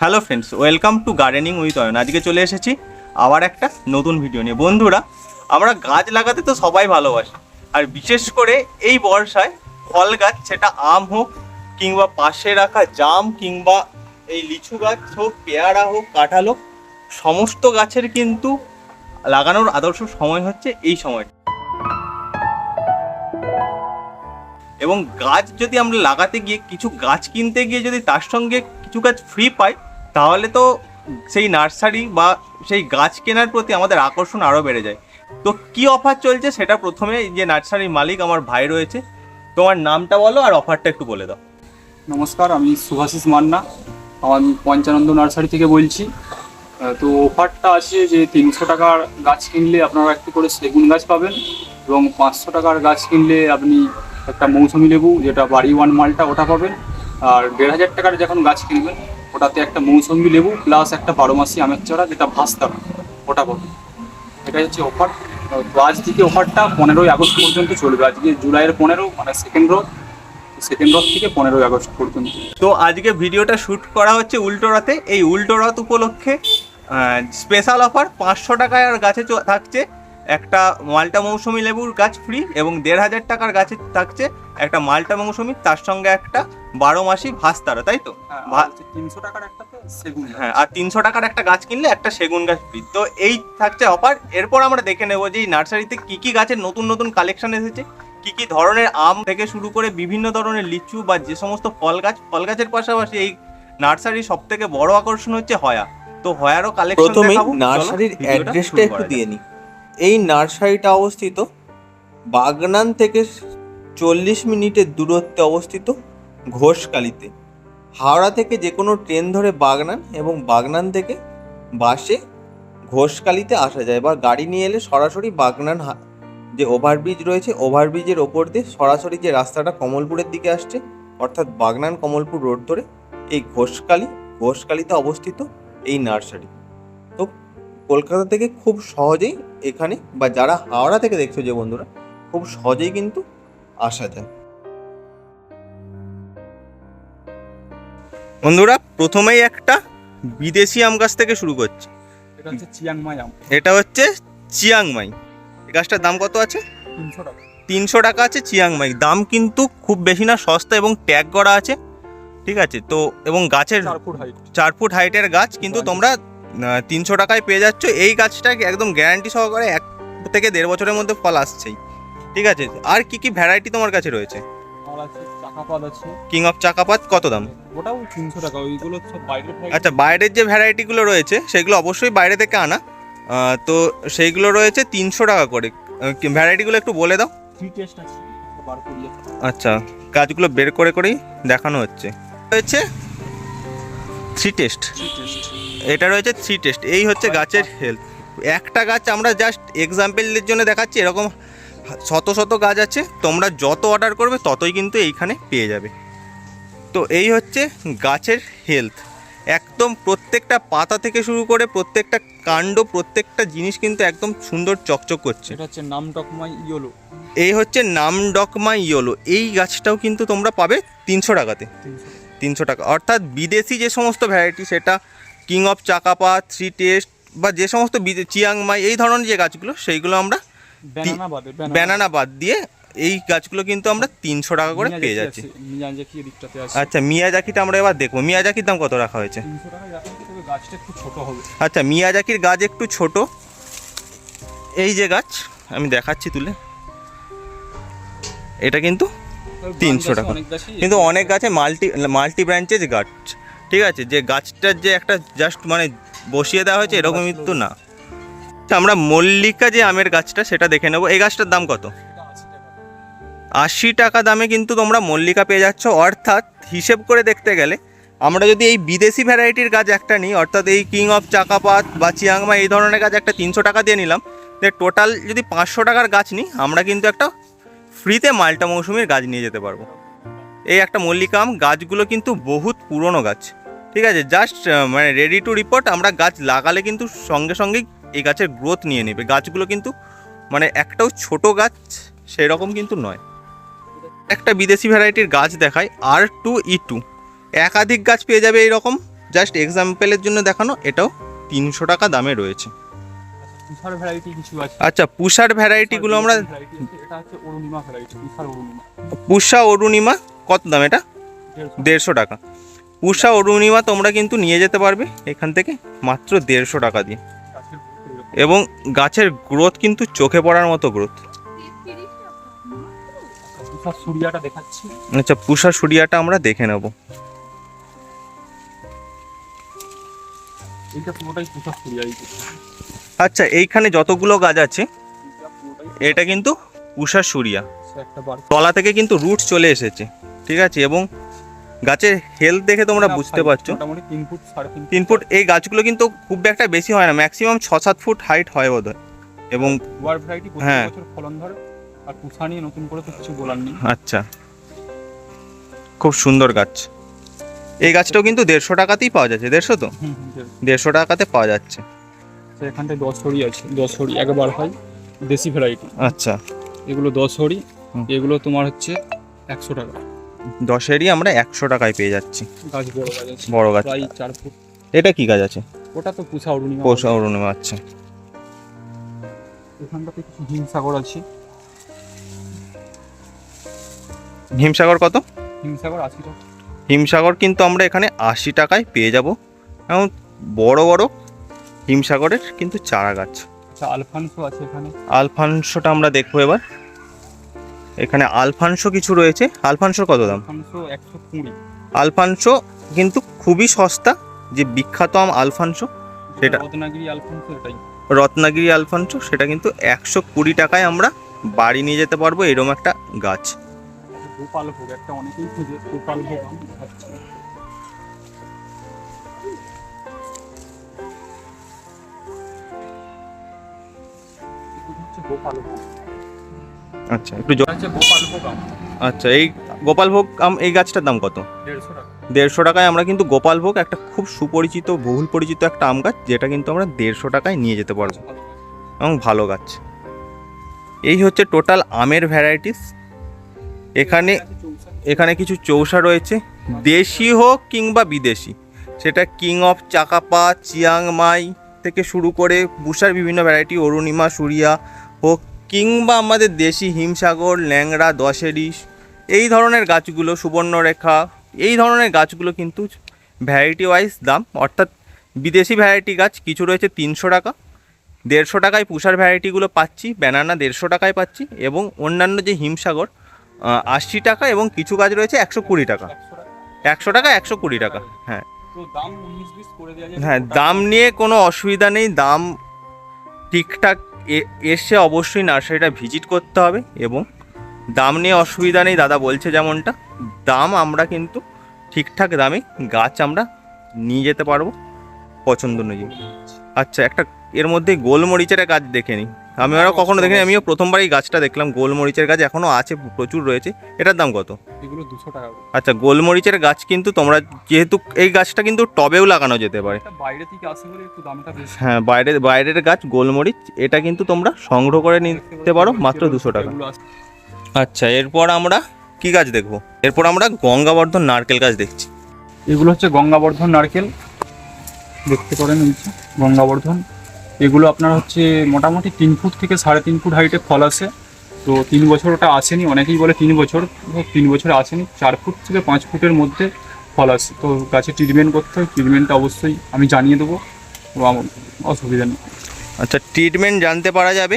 Hello friends welcome to gardening with Ayan আজকে চলে এসেছি আবার একটা নতুন ভিডিও নিয়ে। বন্ধুরা, আমরা গাছ লাগাতে তো সবাই ভালোবাসি। আর বিশেষ করে এই বর্ষায় ফল গাছ, সেটা আম হোক, কিংবা পাশে রাখা জাম, কিংবা এই লিচু গাছ হোক, পেয়ারা হোক, কাঁঠাল হোক, সমস্ত গাছের কিন্তু লাগানোর আদর্শ সময় হচ্ছে এই সময়। এবং গাছ যদি আমরা লাগাতে গিয়ে কিছু গাছ কিনতে গিয়ে যদি তার সঙ্গে কিছু গাছ ফ্রি পাই তাহলে তো সেই নার্সারি বা সেই গাছ কেনার প্রতি আমাদের আকর্ষণ আরও বেড়ে যায়। তো কি অফার চলছে সেটা প্রথমে যে নার্সারির মালিক আমার ভাই রয়েছে, তোমার নামটা বলো আর অফারটা একটু বলে দাও। নমস্কার, আমি সুভাশিস মান্না আমি পঞ্চানন্দ নার্সারি থেকে বলছি। তো অফারটা আছে যে তিনশো টাকার গাছ কিনলে আপনারা একটি করে সেগুন গাছ পাবেন এবং পাঁচশো টাকার গাছ কিনলে আপনি একটা মৌসুমি লেবু, যেটা বাড়ি ওয়ান মালটা ওটা পাবেন। আর দেড় হাজার টাকার যখন গাছ কিনবেন ওটাতে একটা মৌসুমি লেবু প্লাস একটা বারো মাসি আমের চড়া যেটা ভাস্তা ওটা পাবেন এটাই হচ্ছে অফার তো আজ থেকে অফারটা পনেরোই আগস্ট পর্যন্ত চলবে। আজকে জুলাইয়ের পনেরো মানে সেকেন্ড রোড সেকেন্ড রোড থেকে পনেরোই আগস্ট পর্যন্ত। তো আজকে ভিডিওটা শ্যুট করা হচ্ছে উল্টো রাতে এই উল্টো রাত উপলক্ষে স্পেশাল অফার পাঁচশো টাকায় আর গাছে থাকছে। একটা মাল্টা মৌসুমি লেবুর গাছ ফ্রি এবং দেড় হাজার টাকার গাছে থাকছে একটা মাল্টা মৌসুমি তার সঙ্গে একটা বারো মাসি ভাস্তারা তাই তো? তিনশো টাকার সেগুন হ্যাঁ আর তিনশো টাকার একটা গাছ কিনলে একটা সেগুন গাছ ফ্রি তো এই থাকছে অফার এরপর আমরা দেখে নেব যে এই নার্সারিতে কি কি গাছের নতুন নতুন কালেকশন এসেছে কি কি ধরনের আম থেকে শুরু করে বিভিন্ন ধরনের লিচু বা যে সমস্ত ফল গাছ। ফল গাছের পাশাপাশি এই নার্সারির সব থেকে বড় আকর্ষণ হচ্ছে হয়া। তো হয়ারও কালেকশন প্রথমেই নার্সারির অ্যাড্রেসটা একটু দিয়ে নিই এই নার্সারিটা অবস্থিত বাগনান থেকে চল্লিশ মিনিটের দূরত্বে অবস্থিত ঘোষকালিতে। হাওড়া থেকে যে কোনো ট্রেন ধরে বাগনান এবং বাগনান থেকে বাসে ঘোষকালিতে আসা যায়। বা গাড়ি নিয়ে এলে সরাসরি বাগনান যে ওভারব্রিজ রয়েছে ওভারব্রিজের ওপর দিয়ে সরাসরি যে রাস্তাটা কমলপুরের দিকে আসছে, অর্থাৎ বাগনান কমলপুর রোড ধরে, এই ঘোষকালি, ঘোষকালিতে অবস্থিত এই নার্সারি। তো কলকাতা থেকে খুব সহজেই এখানে বা যারা হাওড়া থেকে দেখছ যে বন্ধুরা খুব সহজেই কিন্তু আসা যায়। বন্ধুরা প্রথমেই একটা বিদেশি আম গাছ থেকে শুরু করছি। এটা হচ্ছে চিয়াংমাই আম। এটা হচ্ছে চিয়াংমাই। এই গাছটার দাম কত আছে? তিনশো টাকা। তিনশো টাকা আছে চিয়াংমাই। দাম কিন্তু খুব বেশি না সস্তা এবং ট্যাগ করা আছে। ঠিক আছে তো এবং গাছের চার ফুট হাইট চার ফুট হাইটের গাছ কিন্তু তোমরা তিনশো টাকায় পেয়ে যাচ্ছ। এই গাছটা একদম গ্যারান্টি সহকারে এক থেকে দেড় বছরের মধ্যে ফল আসছেই। ঠিক আছে? আর কি কি ভ্যারাইটি তোমার কাছে রয়েছে? চাকাপাত আছে। কিং অফ চাকাপাত কত দাম? ওটাও তিনশো টাকা ওইগুলো সব বাইরের আচ্ছা বাইরের যে ভ্যারাইটিগুলো রয়েছে সেগুলো অবশ্যই বাইরে থেকে আনা। তো সেইগুলো রয়েছে তিনশো টাকা করে। ভ্যারাইটিগুলো একটু বলে দাও। টেস্ট আছে আচ্ছা গাছগুলো বের করে করেই দেখানো হচ্ছে। রয়েছে? থ্রি টেস্ট থ্রি টেস্ট এটা রয়েছে থ্রি টেস্ট এই হচ্ছে গাছের হেলথ একটা গাছ আমরা জাস্ট এক্সাম্পলের জন্য দেখাচ্ছি এরকম শত শত গাছ আছে তোমরা যত অর্ডার করবে ততই কিন্তু এইখানে পেয়ে যাবে। তো এই হচ্ছে গাছের হেলথ একদম প্রত্যেকটা পাতা থেকে শুরু করে প্রত্যেকটা কাণ্ড প্রত্যেকটা জিনিস কিন্তু একদম সুন্দর চকচক করছে। এটা হচ্ছে নাম টকমাই ইয়োলো। এই হচ্ছে নামডকমা ইয়োলো। এই গাছটাও কিন্তু তোমরা পাবে তিনশো টাকাতে। তিনশো। টাকা। অর্থাৎ বিদেশি যে সমস্ত ভ্যারাইটি সেটা king of Chakapat three taste বা যে সমস্ত চিয়াংমাই এই ধরনের যে গাছগুলো সেইগুলো আমরা ব্যানানা বাদ দিয়ে এই গাছগুলো কিন্তু আমরা তিনশো টাকা করে পেয়ে যাচ্ছি। আচ্ছা মিয়াজাকিটা আমরা এবার দেখব। মিয়াজাকির দাম কত রাখা হয়েছে? আচ্ছা মিয়াজাকির গাছ একটু ছোট। এই যে গাছ আমি দেখাচ্ছি তুলে। এটা কিন্তু তিনশো টাকা। কিন্তু অনেক গাছে মাল্টি মাল্টি ব্রাঞ্চেজ গাছ। ঠিক আছে যে গাছটার যে একটা জাস্ট মানে বসিয়ে দেওয়া হয়েছে এরকম কিন্তু না। আমরা মল্লিকা যে আমের গাছটা সেটা দেখে নেব। এই গাছটার দাম কত? আশি টাকা আশি টাকা দামে কিন্তু তোমরা মল্লিকা পেয়ে যাচ্ছ। অর্থাৎ হিসেব করে দেখতে গেলে আমরা যদি এই বিদেশি ভ্যারাইটির গাছ একটা নিই অর্থাৎ এই কিং অফ চাকাপাত বা চিয়াংমা এই ধরনের গাছ একটা তিনশো টাকা দিয়ে নিলাম। টোটাল যদি পাঁচশো টাকার গাছ নিই আমরা কিন্তু একটা ফ্রিতে মাল্টা মৌসুমির গাছ নিয়ে যেতে পারব। এই একটা মল্লিকা আম গাছগুলো কিন্তু বহুত পুরনো গাছ। ঠিক আছে জাস্ট মানে রেডি টু রিপোর্ট আমরা গাছ লাগালে কিন্তু সঙ্গে সঙ্গেই এই গাছের গ্রোথ নিয়ে নেবে। গাছগুলো কিন্তু মানে একটাও ছোট গাছ সেই রকম কিন্তু নয়। একটা বিদেশি ভ্যারাইটির গাছ দেখায় আর টু ই টু একাধিক গাছ পেয়ে যাবে এইরকম জাস্ট এক্সাম্পলের জন্য দেখানো এটাও তিনশো টাকা দামে রয়েছে। আচ্ছা পুষার ভ্যারাইটিগুলো আমরা পুষা অরুণিমা কত দাম এটা? দেড়শো টাকা। পুষা অরুণিমা তোমরা কিন্তু নিয়ে যেতে পারবে এখান থেকে মাত্র দেড়শো টাকা দিয়ে। এবং গাছের গ্রোথ কিন্তু চোখে পড়ার মতো গ্রোথ। আচ্ছা, পুষা সুরিয়াটা আমরা দেখে নেব। আচ্ছা এইখানে যতগুলো গাছ আছে এটা কিন্তু পুষা সুরিয়া। তলা থেকে কিন্তু রুট চলে এসেছে ঠিক আছে? এবং গাছের হেলথ দেখে তোমরা বুঝতে পারছ। তিন ফুট এই গাছগুলো কিন্তু খুব একটা বেশি হয় না ম্যাক্সিমাম ছ সাত ফুট হাইট হয় বোধ হয় এবং হ্যাঁ। ফলন ধরে আর তুষা নিয়ে নতুন করে তো কিছু বলার নেই। আচ্ছা। খুব সুন্দর গাছ। এই গাছটাও কিন্তু দেড়শো টাকাতেই পাওয়া যাচ্ছে দেড়শো তো? দেড়শো। টাকাতে পাওয়া যাচ্ছে। তো এখানটায় দশ হরি আছে দশ হরি একবার হয় দেশি ভ্যারাইটি আচ্ছা। এগুলো দশ হরি এগুলো তোমার হচ্ছে একশো টাকা। দশেরই আমরা একশো টাকায় পেয়ে যাচ্ছি। গাছ বড় গাছ আছে। বড় গাছ। প্রায় চার ফুট। এটা কি গাছ আছে? ওটা তো পুষা অরুণিমা পৌষা অরুণিমা আচ্ছা। এখানটাতে কিছু হিমসাগর আছে। হিমসাগর কত? হিমসাগর আশি টাকা। হিমসাগর কিন্তু আমরা এখানে আশি টাকায় পেয়ে যাব। এবং বড় বড় হিমসাগরের কিন্তু চারা গাছ। আচ্ছা আলফানসো আছে এখানে। আলফানসোটা আমরা দেখব এবার। এখানে আলফানসো কিছু রয়েছে। আলফানসোর কত দাম? আলফানসো একশো কুড়ি। আলফানসো কিন্তু খুবই সস্তা যে বিখ্যাত আম আলফানসো সেটা- রত্নাগিরি আলফানসো এটাই। রত্নাগিরি আলফানসো সেটা কিন্তু একশো কুড়ি টাকায় আমরা বাড়ি নিয়ে যেতে পারব এরম একটা গাছ। গোপাল ভোগ একটা অনেকেই খুঁজে গোপাল ভোগ আম গোপাল ভোগ আচ্ছা একটু জ- এটা হচ্ছে গোপাল ভোগ আম। আচ্ছা এই গোপালভোগ আম এই গাছটার দাম কত? দেড়শো টাকা। দেড়শো টাকায় আমরা কিন্তু গোপালভোগ একটা খুব সুপরিচিত বহুল পরিচিত একটা আম গাছ যেটা কিন্তু আমরা দেড়শো টাকায় নিয়ে যেতে পারব। এবং ভালো গাছ। এই হচ্ছে টোটাল আমের ভ্যারাইটিস। এখানে এখানে কিছু চৌসা রয়েছে। দেশি হোক কিংবা বিদেশি। সেটা কিং অফ চাকাপা চিয়াংমাই থেকে শুরু করে বুসার বিভিন্ন ভ্যারাইটি অরুণিমা সুরিয়া হোক কিংবা আমাদের দেশি হিমসাগর ল্যাংড়া দশেরি এই ধরনের গাছগুলো সুবর্ণরেখা এই ধরনের গাছগুলো কিন্তু ভ্যারাইটি ওয়াইজ দাম। অর্থাৎ বিদেশি ভ্যারাইটি গাছ কিছু রয়েছে তিনশো টাকা দেড়শো টাকায় পুষার ভ্যারাইটিগুলো পাচ্ছি ব্যানানা দেড়শো টাকায় পাচ্ছি এবং অন্যান্য যে হিমসাগর আশি টাকা এবং কিছু গাছ রয়েছে একশো কুড়ি টাকা। একশো টাকা। একশো কুড়ি টাকা হ্যাঁ। হ্যাঁ দাম নিয়ে কোনো অসুবিধা নেই দাম ঠিকঠাক এসে অবশ্যই নার্সারিটা ভিজিট করতে হবে এবং দাম নিয়ে অসুবিধা নেই, দাদা বলছে যেমনটা। দাম আমরা কিন্তু ঠিকঠাক দামে গাছ আমরা নিয়ে যেতে পারব পছন্দ অনুযায়ী আচ্ছা একটা এর মধ্যে গোলমরিচের গাছ দেখে নিই। আমি আরও কখনো দেখিনি আমিও প্রথমবার এই গাছটা দেখলাম। গোলমরিচের গাছ এখনও আছে প্রচুর রয়েছে। এটার দাম কত? এগুলো দুশো টাকা আচ্ছা গোলমরিচের গাছ কিন্তু তোমরা যেহেতু এই গাছটা কিন্তু টবেও লাগানো যেতে পারে। এটা বাইরে থেকে আসে বলে একটু দামটা বেশি। হ্যাঁ বাইরের বাইরের গাছ গোলমরিচ এটা কিন্তু তোমরা সংগ্রহ করে নিতে পারো মাত্র দুশো টাকা। আচ্ছা এরপর আমরা কি গাছ দেখব? এরপর আমরা গঙ্গাবর্ধন নারকেল গাছ দেখছি। এগুলো হচ্ছে গঙ্গাবর্ধন নারকেল। দেখতে পারেন গঙ্গাবর্ধন। এগুলো আপনার হচ্ছে মোটামুটি তিন ফুট থেকে সাড়ে তিন ফুট হাইটে ফল আসে তো তিন বছর ওটা আসেনি, অনেকেই বলে তিন বছর তিন বছর আসেনি, চার ফুট থেকে পাঁচ ফুটের মধ্যে ফল আসে তো গাছে ট্রিটমেন্ট করতে হয় ট্রিটমেন্টটা অবশ্যই আমি জানিয়ে দেবো অসুবিধা নেই। আচ্ছা ট্রিটমেন্ট জানতে পারা যাবে?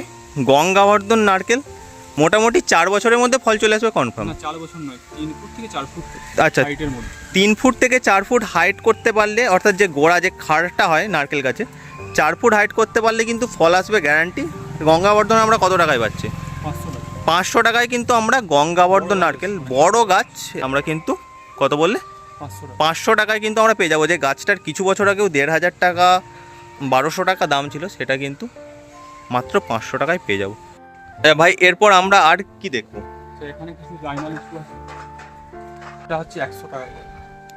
গঙ্গাবর্ধন নারকেল? মোটামুটি চার বছরের মধ্যে ফল চলে আসবে কনফার্ম চার বছর নয় তিন ফুট থেকে চার ফুট আচ্ছা হাইটের মধ্যে। তিন ফুট থেকে চার ফুট হাইট করতে পারলে অর্থাৎ যে গোড়া যে খাড়টা হয় নারকেল গাছে চার ফুট হাইট করতে পারলে কিন্তু ফল আসবে গ্যারান্টি গঙ্গাবর্ধন আমরা কত টাকায় পাচ্ছি? পাঁচশো টাকায় কিন্তু আমরা গঙ্গাবর্ধন নারকেল বড় গাছ আমরা কিন্তু কত বললে? পাঁচশো টাকায় কিন্তু আমরা পেয়ে যাব। যে গাছটার কিছু বছর আগেও দেড় হাজার টাকা বারোশো টাকা দাম ছিল সেটা কিন্তু মাত্র পাঁচশো টাকায় পেয়ে যাব। ভাই এরপর আমরা আর কি দেখব? এখানে কিছু চাইনা লিচু আছে। এটা হচ্ছে একশো টাকা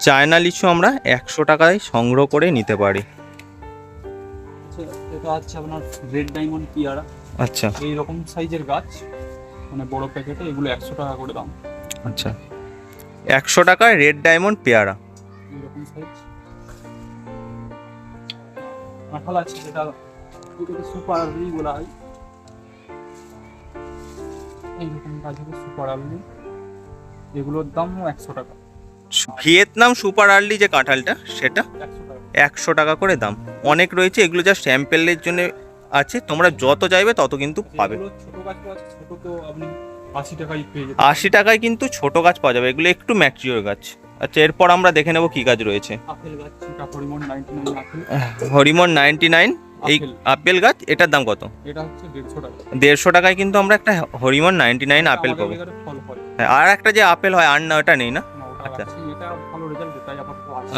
চায়না লিচু আমরা একশো টাকায় সংগ্রহ করে নিতে পারি। আচ্ছা, এটা হচ্ছে আপনার রেড ডায়মন্ড পিয়ারা। আচ্ছা। এই রকম সাইজের গাছ মানে বড় প্যাকেটে এগুলো একশো টাকা করে দাম। আচ্ছা। একশো টাকায় রেড ডায়মন্ড পেয়ারা। সাইজ কাঁঠাল আছে যেটা সুপার বলা হয়। এইরকম গাছ হবে সুপার আলু এগুলোর দাম একশো টাকা। ভিয়েতনাম সুপার আর্লি যে কাঁঠালটা সেটা একশো টাকা। করে দাম। অনেক রয়েছে এগুলো যা স্যাম্পেলের জন্য আছে তোমরা যত চাইবে তত কিন্তু পাবে। আশি টাকায় কিন্তু ছোট গাছ পাওয়া যাবে এগুলো একটু ম্যাচিওর গাছ। আচ্ছা এরপর আমরা দেখে নেব কি গাছ রয়েছে। হরিমন নাইনটি নাইন এই আপেল। গাছ এটার দাম কত? এটা হচ্ছে দেড়শো টাকা। দেড়শো টাকায় কিন্তু আমরা একটা হরিমন নাইনটি নাইন আপেল পাবো। হ্যাঁ, আর একটা যে আপেল হয় আর না ওটা নেই না? আচ্ছা।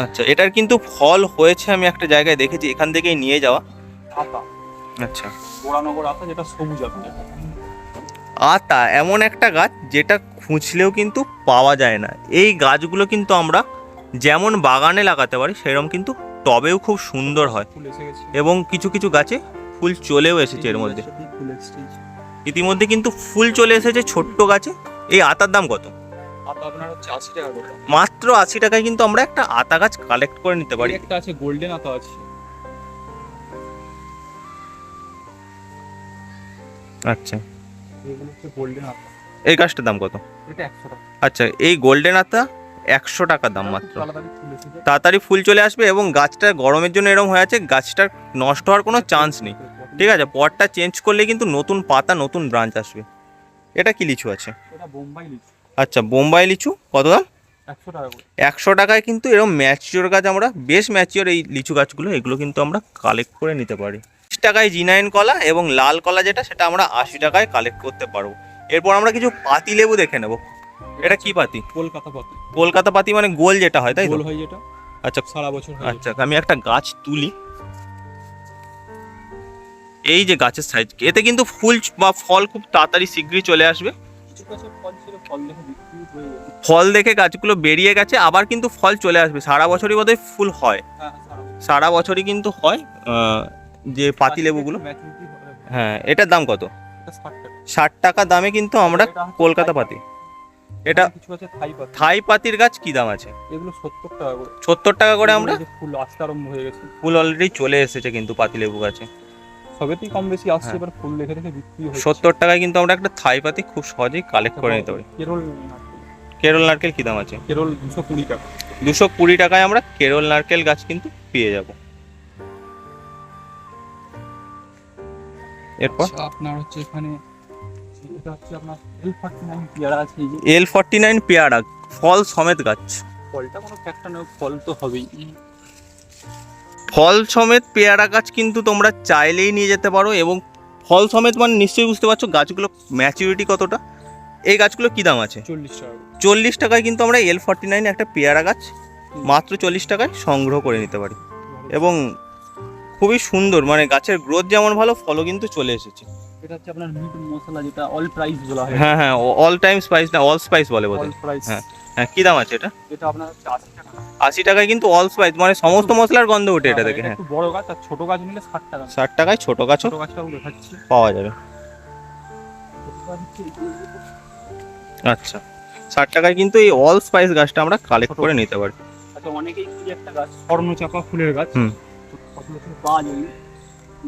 আচ্ছা এটার কিন্তু ফল হয়েছে আমি একটা জায়গায় দেখেছি এখান থেকেই নিয়ে যাওয়া। আচ্ছা। যেটা সবুজ আতা এমন একটা গাছ যেটা খুঁজলেও কিন্তু পাওয়া যায় না। এই গাছগুলো কিন্তু আমরা যেমন বাগানে লাগাতে পারি সেরকম কিন্তু টবেও খুব সুন্দর হয়। এবং কিছু কিছু গাছে ফুল চলেও এসেছে এর মধ্যে। ইতিমধ্যে কিন্তু ফুল চলে এসেছে ছোট্ট গাছে। এই আতার দাম কত? মাত্র আশি টাকায় কিন্তু আমরা একটা আতা গাছ কালেক্ট করে নিতে পারি। একটা আছে গোল্ডেন আতা আছে। আচ্ছা। গোল্ডেন আতা। এই গাছটার দাম কত? এটা একশো টাকা। আচ্ছা এই গোল্ডেন আতা একশো টাকা দাম মাত্র। তাড়াতাড়ি ফুল চলে আসবে এবং গাছটা গরমের জন্য এরকম হয়ে আছে গাছটার নষ্ট হওয়ার কোনো চান্স নেই। ঠিক আছে পটটা চেঞ্জ করলে কিন্তু নতুন পাতা নতুন ব্রাঞ্চ আসবে। এটা কি লিচু আছে? বোম্বাই আচ্ছা বোম্বাই লিচু কত দাম? একশো টাকায় কিন্তু এরকম ম্যাচিওর গাছ আমরা বেশ ম্যাচিওর এই লিচু গাছগুলো এগুলো কিন্তু আমরা কালেক্ট করে নিতে পারি। বিশ টাকায় জিনাইন কলা এবং লাল কলা যেটা সেটা আমরা আশি টাকায় কালেক্ট করতে পারব। এরপর আমরা কিছু পাতি লেবু দেখে নেব। এটা কি পাতি? কলকাতা পাতি। কলকাতা পাতি মানে গোল যেটা হয় তাই গোল হয় যেটা। আচ্ছা। সারা বছর আচ্ছা আমি একটা গাছ তুলি। এই যে গাছের সাইজ এতে কিন্তু ফুল বা ফল খুব তাড়াতাড়ি শীঘ্রই চলে আসবে। ফল দেখে হয়ে গাছগুলো বেরিয়ে গেছে আবার কিন্তু ফল চলে আসবে। সারা বছরই বোধহয় ফুল হয়। হ্যাঁ সারা বছরই কিন্তু হয় আহ, যে পাতি লেবুগুলো। হ্যাঁ। এটার দাম কত? ষাট টাকা। দামে কিন্তু আমরা কলকাতা পাতি। এটা কিছু আছে? থাই পাতি। থাই পাতির গাছ কি দাম আছে? এগুলো সত্তর টাকা করে। সত্তর টাকা করে আমরা? ফুল আসতে আরম্ভ হয়ে গেছে। ফুল অলরেডি চলে এসেছে কিন্তু পাতি লেবু গাছে। সবেতেই কম বেশি আসছে হ্যাঁ। এবার ফুল দেখে দেখে বিক্রি হচ্ছে। সত্তর টাকায় কিন্তু আমরা একটা থাই পাতি খুব সহজেই কালেক্ট করে নিতে পারি। কেরল নারকেল। কেরল নারকেল কি দাম আছে? কেরল দুশো কুড়ি টাকা। দুশো কুড়ি টাকায় আমরা কেরল নারকেল গাছ কিন্তু পেয়ে যাব। এরপর? আচ্ছা, আপনার হচ্ছে এখানে এটা হচ্ছে আপনার এল ফর্টি নাইন পেয়ারা আছে এই যে। এল ফর্টি নাইন পেয়ারা ফল সমেত গাছ। ফলটা কোনো ফ্যাক্টর নয় ফল তো হবেই। ফল সমেত পেয়ারা গাছ কিন্তু তোমরা চাইলেই নিয়ে যেতে পারো এবং ফল সমেত মানে নিশ্চয়ই বুঝতে পারছ গাছগুলো ম্যাচিউরিটি কতটা। এই গাছগুলো কি দাম আছে? চল্লিশ টাকা। চল্লিশ টাকায় কিন্তু আমরা এল ফর্টি নাইন একটা পেয়ারা গাছ মাত্র চল্লিশ টাকায় সংগ্রহ করে নিতে পারি। এবং খুবই সুন্দর মানে গাছের গ্রোথ যেমন ভালো ফলও কিন্তু চলে এসেছে। এটা হচ্ছে আপনার মিট মশলা যেটা অল প্রাইস বলা হয়। হ্যাঁ হ্যাঁ অল টাইম স্পাইস না অল স্পাইস বলে প্রাইস হ্যাঁ। হ্যাঁ কি দাম আছে এটা? এটা আপনার হচ্ছে আশি টাকা। আশি টাকায় কিন্তু অল স্পাইস মানে সমস্ত মশলার গন্ধ ওঠে এটা থেকে হ্যাঁ। একটু বড় গাছ আর ছোট গাছ নিলে ষাট টাকা। ষাট টাকায় ছোট গাছও? ছোট গাছটাও দেখাচ্ছি। পাওয়া যাবে। গাছ আচ্ছা ষাট টাকায় কিন্তু এই অল স্পাইস গাছটা আমরা কালেক্ট করে নিতে পারি। আচ্ছা অনেকেই খুঁজে একটা গাছ স্বর্ণ চাপা ফুলের গাছ। হুম। পাওয়া যায়।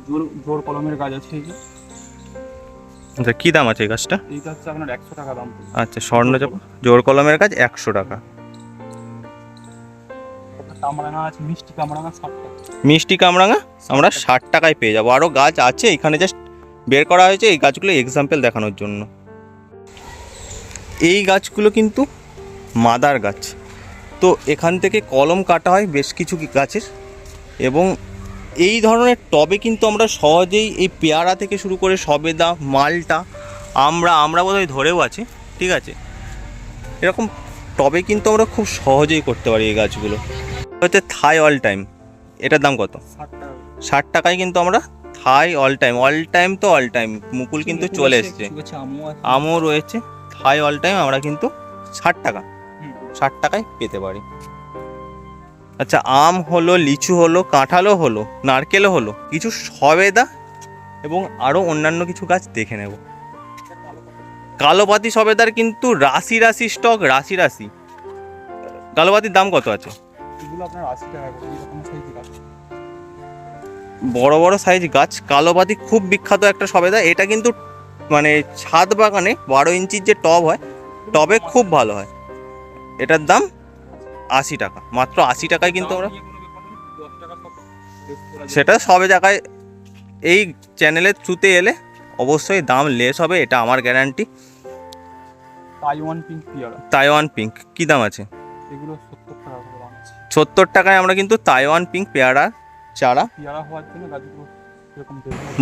জোর জোর কলমের গাছ আছে আচ্ছা কি দাম আছে এই গাছটা? এইটা হচ্ছে আপনার একশো টাকা দাম। আচ্ছা স্বর্ণচাপ জোর কলমের গাছ একশো টাকা। মিষ্টি কামরাঙা আমরা ষাট টাকায় পেয়ে যাব। আরও গাছ আছে এখানে জাস্ট বের করা হয়েছে এই গাছগুলো এক্সাম্পল দেখানোর জন্য। এই গাছগুলো কিন্তু মাদার গাছ। তো এখান থেকে কলম কাটা হয় বেশ কিছু গাছের। এবং এই ধরনের টবে কিন্তু আমরা সহজেই এই পেয়ারা থেকে শুরু করে সবেদা মালটা আমরা আমরা বোধহয় ধরেও আছে ঠিক আছে? এরকম টবে কিন্তু আমরা খুব সহজেই করতে পারি এই গাছগুলো। হচ্ছে থাই অল টাইম এটার দাম কত? ষাট টাকায় কিন্তু আমরা Thai all time all time তো অল টাইম মুকুল কিন্তু চলে এসছে। আমও রয়েছে থাই অল টাইম আমরা কিন্তু ষাট টাকা ষাট টাকায় পেতে পারি। আচ্ছা আম হলো লিচু হলো কাঁঠালও হলো নারকেলও হলো কিছু সবেদা এবং আরও অন্যান্য কিছু গাছ দেখে নেব। কালোপাতি সবেদার কিন্তু রাশি রাশি স্টক রাশি রাশি। কালোপাতির দাম কত আছে? বড় বড় সাইজ গাছ কালোপাতি খুব বিখ্যাত একটা সবেদা এটা কিন্তু মানে ছাদ বাগানে বারো ইঞ্চির যে টব হয় টবে খুব ভালো হয়। এটার দাম? আশি টাকা। মাত্র আশি টাকায় কিন্তু আমরা সেটা সবে জায়গায় এই চ্যানেলের থ্রুতে এলে অবশ্যই দাম লেস হবে এটা আমার গ্যারান্টি তাইওয়ান পিঙ্ক পিয়ারা তাইওয়ান পিঙ্ক কী দাম আছে? এগুলো সত্তর টাকা করে দাম আছে। সত্তর টাকায় আমরা কিন্তু তাইওয়ান পিঙ্ক পেয়ারা চারা পিয়ারা হওয়ার জন্য গাছগুলো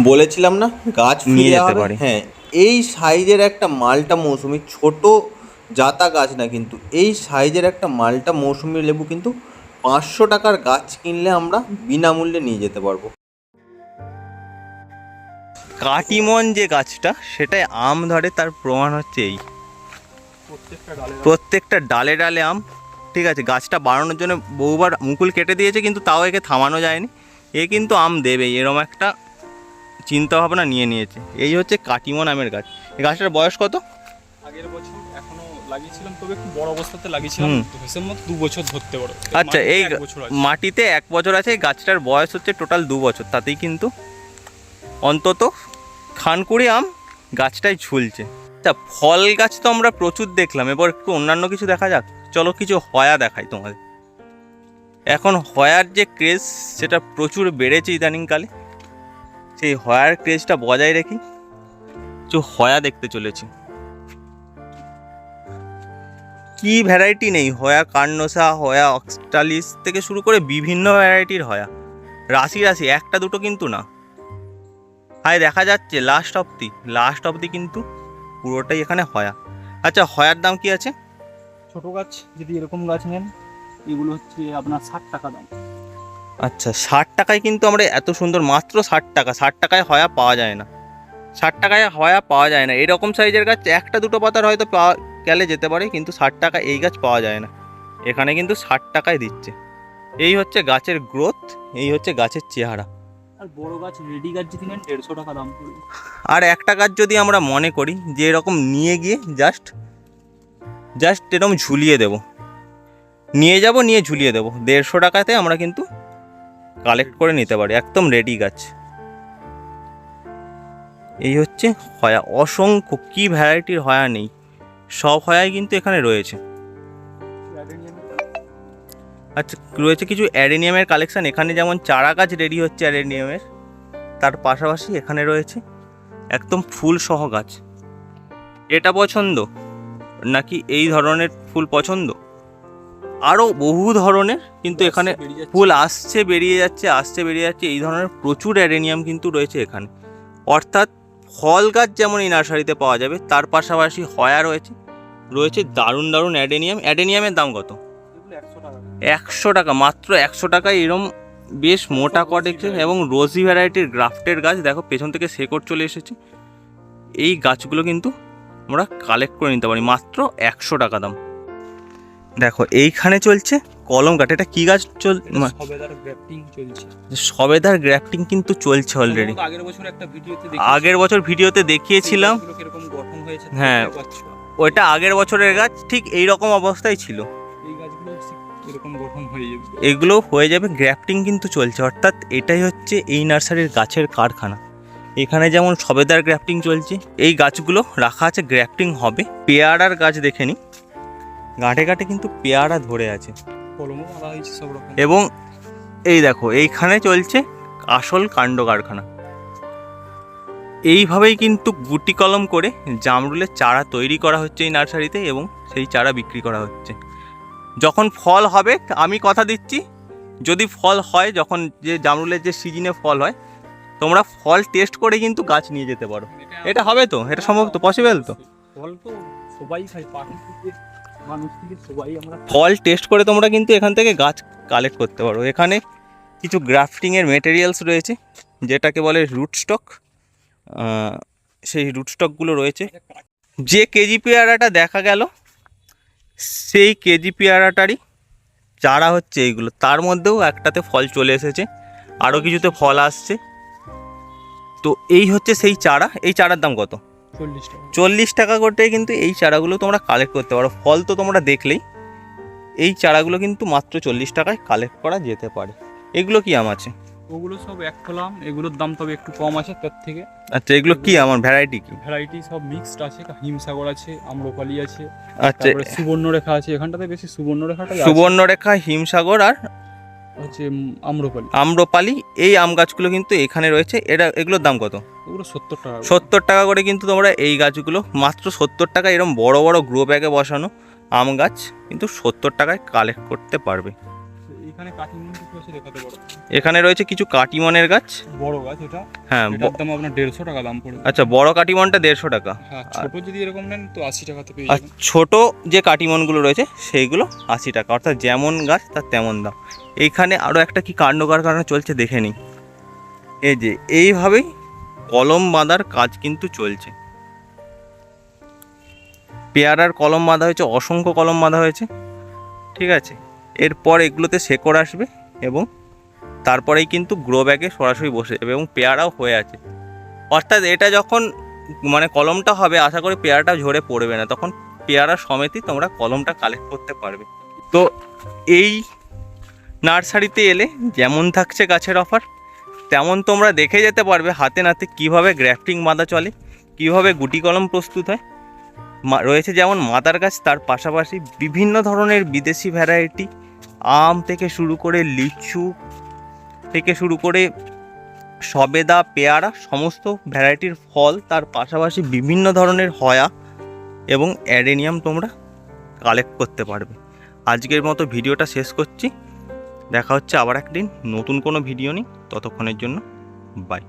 বলেছিলাম না গাছ নিয়ে যেতে। পারি। হ্যাঁ এই সাইজের একটা মালটা মৌসুমি ছোট জাতা গাছ না কিন্তু এই সাইজের একটা মালটা মৌসুমি লেবু কিন্তু পাঁচশো টাকার গাছ কিনলে আমরা বিনামূল্যে নিয়ে যেতে পারব। কাটিমন যে গাছটা সেটাই আম ধরে তার প্রমাণ হচ্ছে এই। প্রত্যেকটা ডালে ডালে। ডালে আম ঠিক আছে গাছটা বাড়ানোর জন্য বহুবার মুকুল কেটে দিয়েছে কিন্তু তাও একে থামানো যায়নি। এ কিন্তু আম দেবে এরম একটা চিন্তা ভাবনা নিয়ে নিয়েছে। এই হচ্ছে কাটিমন আমের গাছ। এই গাছটার বয়স কত? আগের বছর লাগিয়েছিলাম তবে একটু বড় অবস্থাতে লাগিয়েছিলাম। তো মতো দু বছর ধরতে পারো। আচ্ছা এই মাটিতে এক বছর আছে এই গাছটার বয়স হচ্ছে টোটাল দু বছর তাতেই কিন্তু অন্তত খানকুড়ি আম গাছটায় ঝুলছে। তা ফল গাছ তো আমরা প্রচুর দেখলাম এবার একটু অন্যান্য কিছু দেখা যাক। চলো কিছু হয়া দেখাই তোমাদের। এখন হয়ার যে ক্রেজ সেটা প্রচুর বেড়েছে ইদানিংকালে। সেই হয়ার ক্রেজটা বজায় রেখে কিছু হয়া দেখতে চলেছি। কি ভ্যারাইটি নেই? হয়া কার্নোসা হয়া অক্সটালিস থেকে শুরু করে বিভিন্ন ভ্যারাইটির হয়া। রাশি রাশি একটা দুটো কিন্তু না। হায় দেখা যাচ্ছে লাস্ট অবধি লাস্ট অবধি কিন্তু পুরোটাই এখানে হয়া। আচ্ছা হয়ার দাম কি আছে? ছোট গাছ যদি এরকম গাছ নেন এগুলো হচ্ছে আপনার ষাট টাকা দাম। আচ্ছা ষাট টাকায় কিন্তু আমরা এত সুন্দর মাত্র ষাট টাকা। ষাট টাকায় হয়া পাওয়া যায় না। ষাট টাকায় হয়া পাওয়া যায় না। এরকম সাইজের গাছ একটা দুটো পাতার হয়তো পাওয়া গেলে যেতে পারে কিন্তু ষাট টাকা এই গাছ পাওয়া যায় না। এখানে কিন্তু ষাট টাকায় দিচ্ছে। এই হচ্ছে গাছের গ্রোথ এই হচ্ছে গাছের চেহারা। আর বড় গাছ রেডি গাছ যদি নেন দেড়শো টাকা দাম পড়বে। আর একটা গাছ যদি আমরা মনে করি যে এরকম নিয়ে গিয়ে জাস্ট জাস্ট এরকম ঝুলিয়ে দেব। নিয়ে যাব নিয়ে ঝুলিয়ে দেব। দেড়শো টাকাতে আমরা কিন্তু কালেক্ট করে নিতে পারি একদম রেডি গাছ। এই হচ্ছে হয়া। অসংখ্য কি ভ্যারাইটির হয়া নেই। সব হয়াই কিন্তু এখানে রয়েছে। আচ্ছা রয়েছে কিছু অ্যারেনিয়ামের কালেকশান এখানে যেমন চারা গাছ রেডি হচ্ছে অ্যারেনিয়ামের তার পাশাপাশি এখানে রয়েছে একদম ফুল সহ গাছ। এটা পছন্দ? নাকি এই ধরনের ফুল পছন্দ? আরও বহু ধরনের কিন্তু এখানে ফুল আসছে বেরিয়ে যাচ্ছে আসছে বেরিয়ে যাচ্ছে এই ধরনের প্রচুর অ্যারেনিয়াম কিন্তু রয়েছে এখানে। অর্থাৎ ফল গাছ যেমন এই নার্সারিতে পাওয়া যাবে, তার পাশাপাশি হয়া রয়েছে। রয়েছে দারুণ দারুণ অ্যাডেনিয়াম। অ্যাডেনিয়ামের দাম কত? একশো টাকা, মাত্র একশো টাকায় এরম বেশ মোটা কটেছে এবং রোজি ভ্যারাইটির গ্রাফটের গাছ। দেখো, পেছন থেকে শেকড় চলে এসেছে। এই গাছগুলো কিন্তু আমরা কালেক্ট করে নিতে পারি, মাত্র একশো টাকা দাম। দেখো, এইখানে চলছে কলম কাঠ এটা কি গাছ চল সবেদার গ্রাফটিং চলছে। সবেদার গ্রাফটিং কিন্তু চলছে অলরেডি আগের বছর একটা ভিডিওতে আগের বছর ভিডিওতে দেখিয়েছিলাম। কীরকম গঠন হয়েছে হ্যাঁ। ওইটা আগের বছরের গাছ ঠিক এই রকম অবস্থায় ছিল। এই গাছগুলো এরকম গঠন হয়ে যাবে? এগুলো হয়ে যাবে গ্র্যাফটিং কিন্তু চলছে। অর্থাৎ এটাই হচ্ছে এই নার্সারির গাছের কারখানা। এখানে যেমন সবেদার গ্র্যাফটিং চলছে এই গাছগুলো রাখা আছে গ্র্যাফটিং হবে। পেয়ারার গাছ দেখে নি। গাঁটে গাঁটে কিন্তু পেয়ারা ধরে আছে। কলমও মারা হয়েছে সব রকম। এবং এই দেখো এইখানে চলছে আসল কাণ্ড কারখানা। এইভাবেই কিন্তু গুটি কলম করে জামরুলের চারা তৈরি করা হচ্ছে এই নার্সারিতে এবং সেই চারা বিক্রি করা হচ্ছে। যখন ফল হবে আমি কথা দিচ্ছি যদি ফল হয় যখন যে জামরুলের যে সিজনে ফল হয় তোমরা ফল টেস্ট করে কিন্তু গাছ নিয়ে যেতে পারো। এটা হবে তো? এটা সম্ভব তো? পসিবল তো? ফল তো সবাই খায় ফল টেস্ট করে তোমরা কিন্তু এখান থেকে গাছ কালেক্ট করতে পারো। এখানে কিছু গ্রাফটিংয়ের মেটেরিয়ালস রয়েছে, যেটাকে বলে রুট স্টক সেই রুট স্টকগুলো রয়েছে। যে কেজি পেয়ারাটা দেখা গেল, সেই কেজি পেয়ারাটারই চারা হচ্ছে এইগুলো। তার মধ্যেও একটাতে ফল চলে এসেছে আরও কিছুতে ফল আসছে। তো এই হচ্ছে সেই চারা। এই চারার দাম কত? চল্লিশ টাকা। করে কিন্তু এই চারাগুলো তোমরা কালেক্ট করতে পারো। ফল তো তোমরা দেখলেই। এই চারাগুলো কিন্তু মাত্র চল্লিশ টাকায় কালেক্ট করা যেতে পারে। এগুলো কি আম আছে? ওগুলো সব এক কলাম। এগুলোর দাম তবে একটু কম আছে তার থেকে। আচ্ছা এগুলো কি আমার ভ্যারাইটি কি? ভ্যারাইটি সব মিক্সড আছে। হিমসাগর আছে আম্রপালি আছে। আচ্ছা সুবর্ণরেখা আছে। এখানটাতে বেশি সুবর্ণরেখাটা সুবর্ণরেখা হিমসাগর আর হচ্ছে আম্রপালি। আম্রপালি এই আম গাছগুলো কিন্তু এখানে রয়েছে। এটা এগুলোর দাম কত? ওগুলো সত্তর টাকা করে। সত্তর টাকা করে কিন্তু তোমরা এই গাছগুলো মাত্র সত্তর টাকা এরকম বড় বড় গ্রো ব্যাগে বসানো আম গাছ কিন্তু সত্তর টাকায় কালেক্ট করতে পারবে। এখানে রয়েছে কিছু কাটিমনের গাছ। বড় গাছ এটা? হ্যাঁ দাম আপনার দেড়শো টাকা দাম পড়বে আচ্ছা বড় কাটিমনটা দেড়শো টাকা। হ্যাঁ ছোট যদি এরকম নেন তো আশি আর ছোট যে কাটিমনগুলো রয়েছে সেইগুলো আশি টাকা। অর্থাৎ যেমন গাছ তার তেমন দাম। এইখানে আরও একটা কি কাণ্ড কারখানা চলছে দেখে নিই। এই যে, এইভাবেই কলম বাঁধার কাজ কিন্তু চলছে। পেয়ারার কলম বাঁধা হয়েছে, অসংখ্য কলম বাঁধা হয়েছে, ঠিক আছে? এরপর এগুলোতে শেকড় আসবে এবং তারপরেই কিন্তু গ্রো ব্যাগে সরাসরি বসে যাবে এবং পেয়ারাও হয়ে আছে। অর্থাৎ এটা যখন মানে কলমটা হবে, আশা করি পেয়ারাটা ঝরে পড়বে না, তখন পেয়ারা সমেতই তোমরা কলমটা কালেক্ট করতে পারবে। তো এই নার্সারিতে এলে যেমন থাকছে গাছের অফার, তেমন তোমরা দেখে যেতে পারবে হাতে নাতে কীভাবে গ্রাফটিং বাঁধা চলে, কীভাবে গুটি কলম প্রস্তুত হয়। রয়েছে যেমন মাদার গাছ, তার পাশাপাশি বিভিন্ন ধরনের বিদেশি ভ্যারাইটি, আম থেকে শুরু করে লিচু থেকে শুরু করে সবেদা, পেয়ারা, সমস্ত ভ্যারাইটির ফল, তার পাশাপাশি বিভিন্ন ধরনের হয়া এবং অ্যাডেনিয়াম তোমরা কালেক্ট করতে পারবে। আজকের মতো ভিডিওটা শেষ করছি। দেখা হচ্ছে আবার একদিন নতুন কোনো ভিডিও নিই ততক্ষণের জন্য বাই